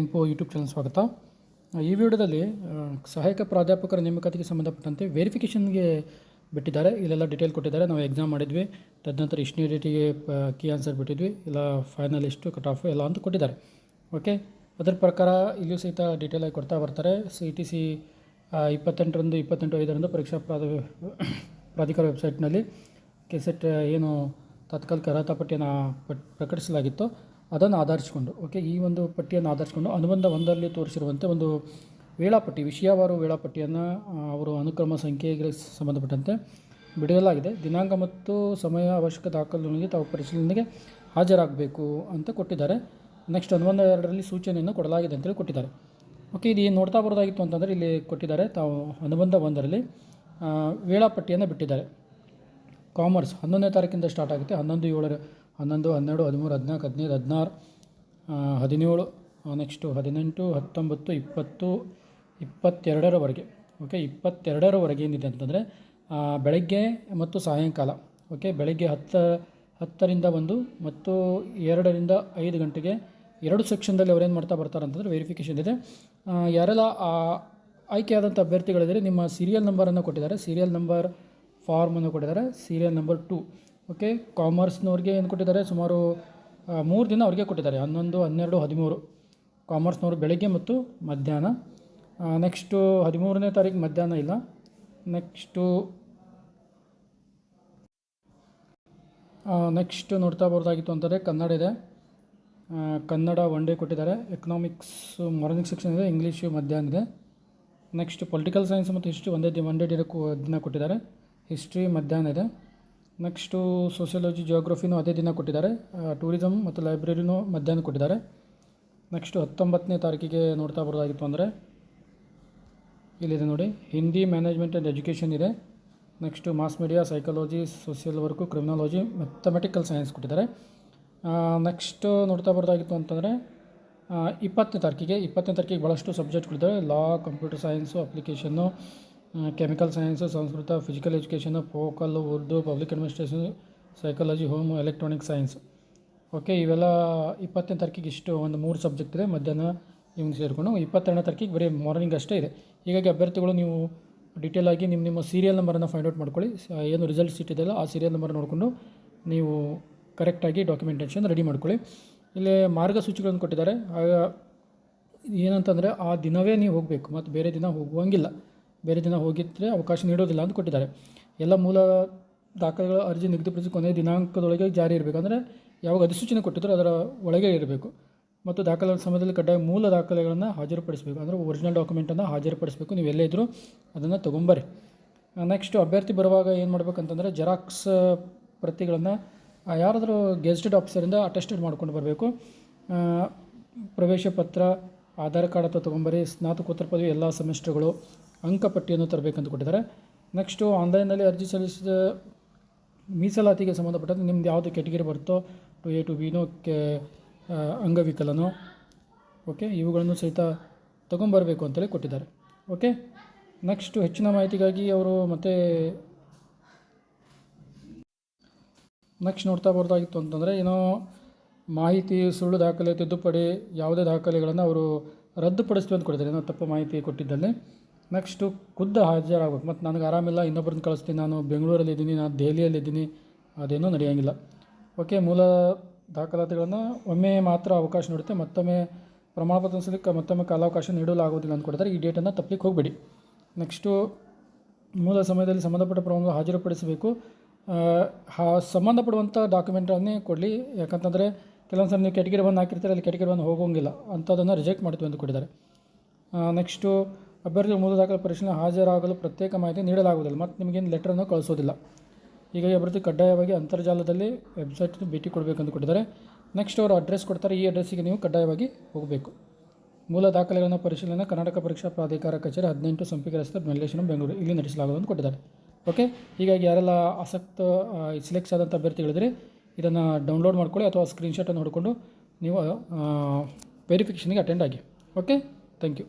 Info YouTube channel ಸ್ವಾಗತ. ಈ ವಿಡಿಯೋದಲ್ಲಿ ಸಹಾಯಕ ಪ್ರಾಧ್ಯಾಪಕರ ನೇಮಕಾತಿಗೆ ಸಂಬಂಧಪಟ್ಟಂತೆ ವೆರಿಫಿಕೇಷನ್ಗೆ ಬಿಟ್ಟಿದ್ದಾರೆ. ಇಲ್ಲೆಲ್ಲ ಡೀಟೇಲ್ ಕೊಟ್ಟಿದ್ದಾರೆ. ನಾವು ಎಕ್ಸಾಮ್ ಮಾಡಿದ್ವಿ. ತದನಂತರ ಇಷ್ಟನೇ ಡೇಟಿಗೆ ಕೀ ಆನ್ಸರ್ ಬಿಟ್ಟಿದ್ವಿ. ಇಲ್ಲ ಫೈನಲ್ ಎಷ್ಟು ಕಟ್ ಆಫ್ ಎಲ್ಲ ಅಂತ ಕೊಟ್ಟಿದ್ದಾರೆ. ಓಕೆ ಅದರ ಪ್ರಕಾರ ಇಲ್ಲೂ ಸಹಿತ ಡೀಟೇಲಾಗಿ ಕೊಡ್ತಾ ಬರ್ತಾರೆ. ಸಿ ಟಿ ಸಿ ಇಪ್ಪತ್ತೆಂಟರಂದು ಇಪ್ಪತ್ತೆಂಟು ಐದರಂದು ಪರೀಕ್ಷಾ ಪ್ರಾಧ, ಪ್ರಾಧಿಕಾರ ವೆಬ್ಸೈಟ್ನಲ್ಲಿ ಕೆಸೆಟ್ ಏನು ತಾತ್ಕಾಲಿಕ ಅರ್ಹತಾ ಪಟ್ಟಿಯನ್ನು ಪಟ್ ಪ್ರಕಟಿಸಲಾಗಿತ್ತು. ಅದನ್ನು ಆಧರಿಸಿಕೊಂಡು ಓಕೆ ಈ ಒಂದು ಪಟ್ಟಿಯನ್ನು ಆಧರಿಸಿಕೊಂಡು ಅನುಬಂಧ ಒಂದರಲ್ಲಿ ತೋರಿಸಿರುವಂತೆ ಒಂದು ವೇಳಾಪಟ್ಟಿ, ವಿಷಯವಾರು ವೇಳಾಪಟ್ಟಿಯನ್ನು ಅವರು ಅನುಕ್ರಮ ಸಂಖ್ಯೆಗೆ ಸಂಬಂಧಪಟ್ಟಂತೆ ಬಿಡಲಾಗಿದೆ. ದಿನಾಂಕ ಮತ್ತು ಸಮಯ ಅವಶ್ಯಕ ದಾಖಲೆಗಳಿಗೆ ತಾವು ಪರಿಶೀಲನೆಗೆ ಹಾಜರಾಗಬೇಕು ಅಂತ ಕೊಟ್ಟಿದ್ದಾರೆ. ನೆಕ್ಸ್ಟ್ ಅನುಬಂಧ ಎರಡರಲ್ಲಿ ಸೂಚನೆಯನ್ನು ಕೊಡಲಾಗಿದೆ ಅಂತೇಳಿ ಕೊಟ್ಟಿದ್ದಾರೆ. ಓಕೆ ಇದು ಏನು ನೋಡ್ತಾ ಬರೋದಾಗಿತ್ತು ಅಂತಂದರೆ ಇಲ್ಲಿ ಕೊಟ್ಟಿದ್ದಾರೆ, ತಾವು ಅನುಬಂಧ ಒಂದರಲ್ಲಿ ವೇಳಾಪಟ್ಟಿಯನ್ನು ಬಿಟ್ಟಿದ್ದಾರೆ. ಕಾಮರ್ಸ್ ಹನ್ನೊಂದನೇ ತಾರೀಕಿಂದ ಸ್ಟಾರ್ಟ್ ಆಗುತ್ತೆ, ಹನ್ನೊಂದು ಏಳರ ಹನ್ನೊಂದು, ಹನ್ನೆರಡು, ಹದಿಮೂರು, ಹದಿನಾಲ್ಕು, ಹದಿನೈದು, ಹದಿನಾರು ಹದಿನೇಳು ನೆಕ್ಸ್ಟು ಹದಿನೆಂಟು, ಹತ್ತೊಂಬತ್ತು, ಇಪ್ಪತ್ತು, ಇಪ್ಪತ್ತೆರಡರವರೆಗೆ ಓಕೆ ಇಪ್ಪತ್ತೆರಡರವರೆಗೆ ಏನಿದೆ ಅಂತಂದರೆ ಬೆಳಗ್ಗೆ ಮತ್ತು ಸಾಯಂಕಾಲ ಓಕೆ ಬೆಳಗ್ಗೆ ಹತ್ತು, ಹತ್ತರಿಂದ ಒಂದು ಮತ್ತು ಎರಡರಿಂದ ಐದು ಗಂಟೆಗೆ ಎರಡು ಸೆಕ್ಷನ್ದಲ್ಲಿ ಅವ್ರೇನು ಮಾಡ್ತಾ ಬರ್ತಾರೆ ಅಂತಂದರೆ ವೆರಿಫಿಕೇಷನ್ ಇದೆ. ಯಾರೆಲ್ಲ ಆಯ್ಕೆಯಾದಂಥ ಅಭ್ಯರ್ಥಿಗಳಿದ್ದರೆ, ನಿಮ್ಮ ಸೀರಿಯಲ್ ನಂಬರನ್ನು ಕೊಟ್ಟಿದ್ದಾರೆ. ಸೀರಿಯಲ್ ನಂಬರ್ ಫಾರ್ಮನ್ನು ಕೊಟ್ಟಿದ್ದಾರೆ. ಸೀರಿಯಲ್ ನಂಬರ್ ಟು ಓಕೆ ಕಾಮರ್ಸ್ನವ್ರಿಗೆ ಏನು ಕೊಟ್ಟಿದ್ದಾರೆ? ಸುಮಾರು ಮೂರು ದಿನ ಅವ್ರಿಗೆ ಕೊಟ್ಟಿದ್ದಾರೆ. ಹನ್ನೊಂದು, ಹನ್ನೆರಡು, ಹದಿಮೂರು. ಕಾಮರ್ಸ್ನವರು ಬೆಳಗ್ಗೆ ಮತ್ತು ಮಧ್ಯಾಹ್ನ. ನೆಕ್ಸ್ಟು ಹದಿಮೂರನೇ ತಾರೀಕು ಮಧ್ಯಾಹ್ನ ಇಲ್ಲ. ನೆಕ್ಸ್ಟು ನೆಕ್ಸ್ಟ್ ನೋಡ್ತಾ ಬರೋದಾಗಿತ್ತು ಅಂತಂದರೆ ಕನ್ನಡ ಇದೆ. ಕನ್ನಡ ಒನ್ ಡೇ ಕೊಟ್ಟಿದ್ದಾರೆ. ಎಕನಾಮಿಕ್ಸ್ ಮಾರ್ನಿಂಗ್ ಸೆಕ್ಷನ್ ಇದೆ ಇಂಗ್ಲೀಷು ಮಧ್ಯಾಹ್ನ ಇದೆ. ನೆಕ್ಸ್ಟ್ ಪೊಲಿಟಿಕಲ್ ಸೈನ್ಸ್ ಮತ್ತು ಹಿಸ್ಟ್ರಿ ಒಂದೇ ದಿನ ಒನ್ ಡೇ ದಿನ ದಿನ ಕೊಟ್ಟಿದ್ದಾರೆ. ಹಿಸ್ಟ್ರಿ ಮಧ್ಯಾಹ್ನ ಇದೆ. ನೆಕ್ಸ್ಟು ಸೋಷಿಯಾಲಜಿ, ಜಿಯೋಗ್ರಫಿನೂ ಅದೇ ದಿನ ಕೊಟ್ಟಿದ್ದಾರೆ. ಟೂರಿಸಮ್ ಮತ್ತು ಲೈಬ್ರರಿನೂ ಮಧ್ಯಾಹ್ನ ಕೊಟ್ಟಿದ್ದಾರೆ. ನೆಕ್ಸ್ಟು ಹತ್ತೊಂಬತ್ತನೇ ತಾರೀಕಿಗೆ ನೋಡ್ತಾ ಬರೋದಾಗಿತ್ತು ಅಂದರೆ ಇಲ್ಲಿದೆ ನೋಡಿ. ಹಿಂದಿ ಮ್ಯಾನೇಜ್ಮೆಂಟ್ ಆ್ಯಂಡ್ ಎಜುಕೇಷನ್ ಇದೆ. Next mass media, psychology, social work, criminology, mathematical science ಕೊಟ್ಟಿದ್ದಾರೆ. ನೆಕ್ಸ್ಟು ನೋಡ್ತಾ ಬರೋದಾಗಿತ್ತು ಅಂತಂದರೆ ಇಪ್ಪತ್ತನೇ ತಾರೀಕಿಗೆ ಇಪ್ಪತ್ತನೇ ತಾರೀಕಿಗೆ ಭಾಳಷ್ಟು ಸಬ್ಜೆಕ್ಟ್ ಕೊಟ್ಟಿದ್ದಾರೆ law, computer science application chemical science Sanskrit physical education focal Urdu public administration psychology home electronic science okay ಇವೆಲ್ಲ ಇಪ್ಪತ್ತನೇ ತಾರೀಕಿಗೆ ಇಷ್ಟು ಒಂದು ಮೂರು ಸಬ್ಜೆಕ್ಟ್ ಇದೆ. ಮಧ್ಯಾಹ್ನ ನಿಮ್ಗೆ ಸೇರಿಕೊಂಡು ಇಪ್ಪತ್ತೆರಡನೇ ತಾರೀಕಿಗೆ ಬರೀ ಮಾರ್ನಿಂಗ್ ಅಷ್ಟೇ ಇದೆ. ಹೀಗಾಗಿ ಅಭ್ಯರ್ಥಿಗಳು ನೀವು ಡೀಟೇಲ್ ಆಗಿ ನಿಮ್ಮ ನಿಮ್ಮ ಸೀರಿಯಲ್ ನಂಬರನ್ನು ಫೈಂಡ್ ಔಟ್ ಮಾಡ್ಕೊಳ್ಳಿ. ಏನು ರಿಸಲ್ಟ್ ಸೀಟ್ ಇದೆಯಲ್ಲ ಆ ಸೀರಿಯಲ್ ನಂಬರ್ ನೋಡಿಕೊಂಡು ನೀವು ಕರೆಕ್ಟಾಗಿ ಡಾಕ್ಯುಮೆಂಟೇಷನ್ ರೆಡಿ ಮಾಡ್ಕೊಳ್ಳಿ. ಇಲ್ಲಿ ಮಾರ್ಗಸೂಚಿಗಳನ್ನು ಕೊಟ್ಟಿದ್ದಾರೆ. ಆಗ ಏನಂತಂದರೆ ಆ ದಿನವೇ ನೀವು ಹೋಗಬೇಕು. ಮತ್ತು ಬೇರೆ ದಿನ ಹೋಗುವಂಗಿಲ್ಲ. ಬೇರೆ ದಿನ ಹೋಗಿದ್ದರೆ ಅವಕಾಶ ನೀಡೋದಿಲ್ಲ ಅಂತ ಕೊಟ್ಟಿದ್ದಾರೆ. ಎಲ್ಲ ಮೂಲ ದಾಖಲೆಗಳ ಅರ್ಜಿ ನಿಗದಿಪಡಿಸಿ ಕೊನೆಯ ದಿನಾಂಕದೊಳಗೆ ಜಾರಿ ಇರಬೇಕು. ಅಂದರೆ ಯಾವಾಗ ಅಧಿಸೂಚನೆ ಕೊಟ್ಟಿದ್ರು ಅದರ ಒಳಗೆ ಇರಬೇಕು. ಮತ್ತು ದಾಖಲೆ ಸಮಯದಲ್ಲಿ ಕಡ್ಡಾಯ ಮೂಲ ದಾಖಲೆಗಳನ್ನು ಹಾಜರುಪಡಿಸಬೇಕು. ಅಂದರೆ ಒರಿಜಿನಲ್ ಡಾಕ್ಯುಮೆಂಟನ್ನು ಹಾಜರುಪಡಿಸಬೇಕು. ನೀವು ಎಲ್ಲೇ ಇದ್ದರೂ ಅದನ್ನು ತೊಗೊಂಬರ್ರಿ. ನೆಕ್ಸ್ಟ್ ಅಭ್ಯರ್ಥಿ ಬರುವಾಗ ಏನು ಮಾಡಬೇಕಂತಂದರೆ ಜೆರಾಕ್ಸ್ ಪ್ರತಿಗಳನ್ನು ಯಾರಾದರೂ ಗೆಸ್ಟೆಡ್ ಆಫೀಸರಿಂದ ಅಟೆಸ್ಟೆಡ್ ಮಾಡ್ಕೊಂಡು ಬರಬೇಕು. ಪ್ರವೇಶ ಪತ್ರ, ಆಧಾರ್ ಕಾರ್ಡ್ ಅಥವಾ ತೊಗೊಂಬರಿ ಸ್ನಾತಕೋತ್ತರ ಪದವಿ ಎಲ್ಲ ಸೆಮಿಸ್ಟರ್ಗಳು ಅಂಕಪಟ್ಟಿಯನ್ನು ತರಬೇಕಂತ ಕೊಟ್ಟಿದ್ದಾರೆ. ನೆಕ್ಸ್ಟು ಆನ್ಲೈನಲ್ಲಿ ಅರ್ಜಿ ಸಲ್ಲಿಸಿದ ಮೀಸಲಾತಿಗೆ ಸಂಬಂಧಪಟ್ಟಂತೆ ನಿಮ್ದು ಯಾವುದು ಕೆಟಗಿರಿ ಬರುತ್ತೋ ಟು ಎ ಟು ಬಿನೋ ಕೆ ಅಂಗವಿಕಲನೋ ಓಕೆ ಇವುಗಳನ್ನು ಸಹಿತ ತೊಗೊಂಬರಬೇಕು ಅಂತೇಳಿ ಕೊಟ್ಟಿದ್ದಾರೆ. ಓಕೆ ನೆಕ್ಸ್ಟು ಹೆಚ್ಚಿನ ಮಾಹಿತಿಗಾಗಿ ಅವರು ಮತ್ತೆ ನೆಕ್ಸ್ಟ್ ನೋಡ್ತಾ ಬರೋದಾಗಿತ್ತು ಅಂತಂದರೆ, ಏನೋ ಮಾಹಿತಿ, ಸುಳ್ಳು ದಾಖಲೆ, ತಿದ್ದುಪಡಿ, ಯಾವುದೇ ದಾಖಲೆಗಳನ್ನು ಅವರು ರದ್ದುಪಡಿಸ್ತೀವಿ ಅಂತ ಕೊಟ್ಟಿದ್ದಾರೆ. ಏನೋ ತಪ್ಪು ಮಾಹಿತಿ ಕೊಟ್ಟಿದ್ದಲ್ಲಿ. ನೆಕ್ಸ್ಟು ಖುದ್ದು ಹಾಜರಾಗಬೇಕು. ಮತ್ತು ನನಗೆ ಆರಾಮಿಲ್ಲ ಇನ್ನೊಬ್ಬರನ್ನ ಕಳಿಸ್ತೀನಿ ನಾನು, ಬೆಂಗಳೂರಲ್ಲಿ ಇದ್ದೀನಿ, ನಾನು ದೆಹಲಿಯಲ್ಲಿ ಇದ್ದೀನಿ, ಅದೇನೂ ನಡೆಯೋಂಗಿಲ್ಲ. ಓಕೆ ಮೂಲ ದಾಖಲಾತಿಗಳನ್ನು ಒಮ್ಮೆ ಮಾತ್ರ ಅವಕಾಶ ನೀಡುತ್ತೆ, ಮತ್ತೊಮ್ಮೆ ಪ್ರಮಾಣಪತ್ರ ಸಲಕ್ಕೆ ಮತ್ತೊಮ್ಮೆ ಕಾಲಾವಕಾಶ ನೀಡಲಾಗುವುದಿಲ್ಲ ಅಂತ ಕೊಟ್ಟಿದ್ದಾರೆ. ಈ ಡೇಟನ್ನು ತಪ್ಪಲಿಕ್ಕೆ ಹೋಗಬೇಡಿ. ನೆಕ್ಸ್ಟು ಮೂಲ ಸಮಯದಲ್ಲಿ ಸಂಬಂಧಪಟ್ಟ ಪ್ರಮಾಣ ಹಾಜರುಪಡಿಸಬೇಕು. ಹಾ ಸಂಬಂಧಪಡುವಂಥ ಡಾಕ್ಯುಮೆಂಟನ್ನೇ ಕೊಡಲಿ. ಯಾಕಂತಂದರೆ ಕೆಲವೊಂದು ಸಲ ನೀವು ಕೆಟಗಿರಿ ಬಂದು ಹಾಕಿರ್ತಾರೆ, ಅಲ್ಲಿ ಕೆಟಗಿರಿ ಬಂದು ಹೋಗೋಂಗಿಲ್ಲ. ಅಂಥದ್ದನ್ನು ರಿಜೆಕ್ಟ್ ಮಾಡ್ತೀವಿ ಅಂತ ಕೊಟ್ಟಿದ್ದಾರೆ. ನೆಕ್ಸ್ಟು ಅಭ್ಯರ್ಥಿ ಮೂಲ ದಾಖಲೆ ಪರಿಶೀಲನೆ ಹಾಜರಾಗಲು ಪ್ರತ್ಯೇಕ ಮಾಹಿತಿ ನೀಡಲಾಗುವುದಿಲ್ಲ. ಮತ್ತು ನಿಮಗೇನು ಲೆಟ್ರನ್ನು ಕಳಿಸೋದಿಲ್ಲ. ಹೀಗಾಗಿ ಅಭ್ಯರ್ಥಿ ಕಡ್ಡಾಯವಾಗಿ ಅಂತರ್ಜಾಲದಲ್ಲಿ ವೆಬ್ಸೈಟ್ ಭೇಟಿ ಕೊಡಬೇಕಂತ ಕೊಟ್ಟಿದ್ದಾರೆ. ನೆಕ್ಸ್ಟ್ ಅವರು ಅಡ್ರೆಸ್ ಕೊಡ್ತಾರೆ. ಈ ಅಡ್ರೆಸ್ಸಿಗೆ ನೀವು ಕಡ್ಡಾಯವಾಗಿ ಹೋಗಬೇಕು. ಮೂಲ ದಾಖಲೆಗಳನ್ನು ಪರಿಶೀಲನೆ ಕರ್ನಾಟಕ ಪರೀಕ್ಷಾ ಪ್ರಾಧಿಕಾರ ಕಚೇರಿ ಹದಿನೆಂಟು ಸಂಪಿಗೆ ರಸ್ತೆ ಮಲ್ಲೇಶ್ವರಂ, ಬೆಂಗಳೂರು ಇಲ್ಲಿ ನಡೆಸಲಾಗುವುದು ಅಂತ ಕೊಟ್ಟಿದ್ದಾರೆ. ಓಕೆ ಹೀಗಾಗಿ ಯಾರೆಲ್ಲ ಆಸಕ್ತ ಸಿಲೆಕ್ಟ್ಸ್ ಆದಂಥ ಅಭ್ಯರ್ಥಿಗಳಿದ್ರೆ ಇದನ್ನು ಡೌನ್ಲೋಡ್ ಮಾಡ್ಕೊಳ್ಳಿ ಅಥವಾ ಸ್ಕ್ರೀನ್ಶಾಟನ್ನು ನೋಡಿಕೊಂಡು ನೀವು ವೆರಿಫಿಕೇಷನ್ಗೆ ಅಟೆಂಡ್ ಆಗಿ. Okay thank you